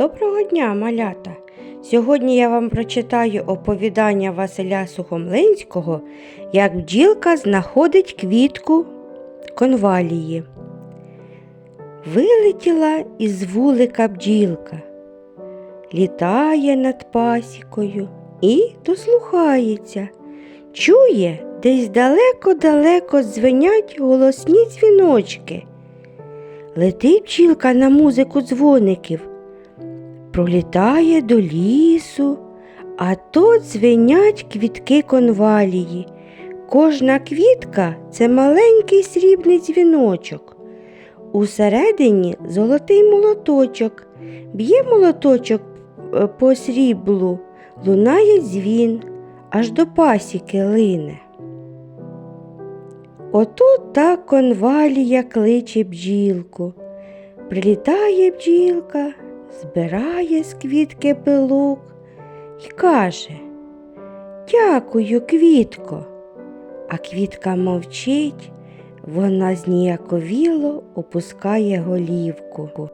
Доброго дня, малята! Сьогодні я вам прочитаю оповідання Василя Сухомлинського, як бджілка знаходить квітку конвалії. Вилетіла із вулика бджілка, літає над пасікою і дослухається. Чує, десь далеко-далеко дзвенять голосні дзвіночки. Летить бджілка на музику дзвоників, пролітає до лісу, а то дзвенять квітки конвалії. Кожна квітка це маленький срібний дзвіночок. Усередині золотий молоточок. Б'є молоточок е, по сріблу, лунає дзвін, аж до пасіки лине. Ото та конвалія кличе бджілку. Прилітає бджілка, збирає з квітки пилок і каже Дякую, квітко. А квітка мовчить, вона зніяковіло опускає голівку.